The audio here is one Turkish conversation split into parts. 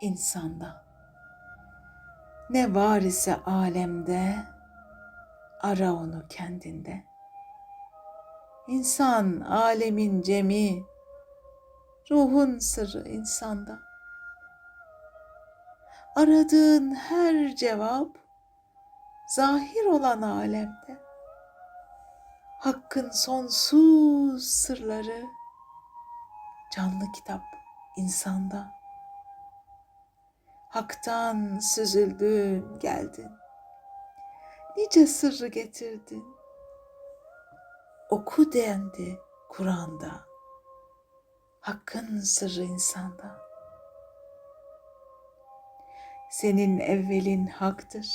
insanda. Ne var ise alemde, ara onu kendinde. İnsan alemin cemi, ruhun sırrı insanda. Aradığın her cevap zahir olan alemde. Hakkın sonsuz sırları canlı kitap insanda. Hak'tan süzüldün geldin. Nice sırrı getirdin. Oku dendi Kur'an'da. Hakkın sırrı insanda. Senin evvelin haktır.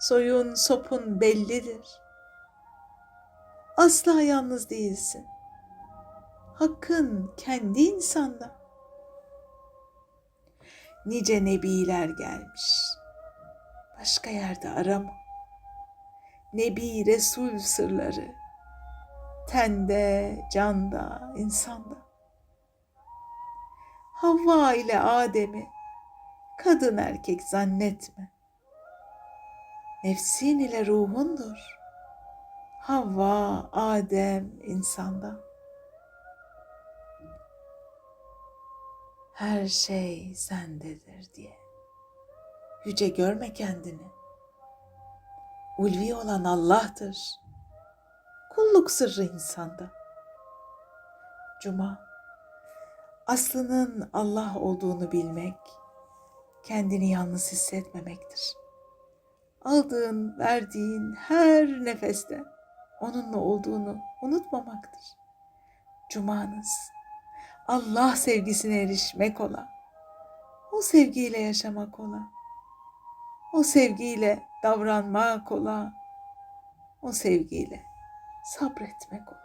Soyun sopun bellidir. Asla yalnız değilsin. Hakkın kendi insanda. Nice nebiler gelmiş. Başka yerde arama. Nebi Resul sırları. Tende, canda, insanda. Havva ile Adem'i kadın erkek zannetme. Nefsin ile ruhundur. Havva, Adem insanda. Her şey sendedir diye. Yüce görme kendini. Ulvi olan Allah'tır. Kulluk sırrı insanda. Cuma, aslının Allah olduğunu bilmek, kendini yalnız hissetmemektir. Aldığın, verdiğin her nefeste onunla olduğunu unutmamaktır. Cumanız Allah sevgisine erişmek ola. O sevgiyle yaşamak ola. O sevgiyle davranmak ola. O sevgiyle sabretmek ola.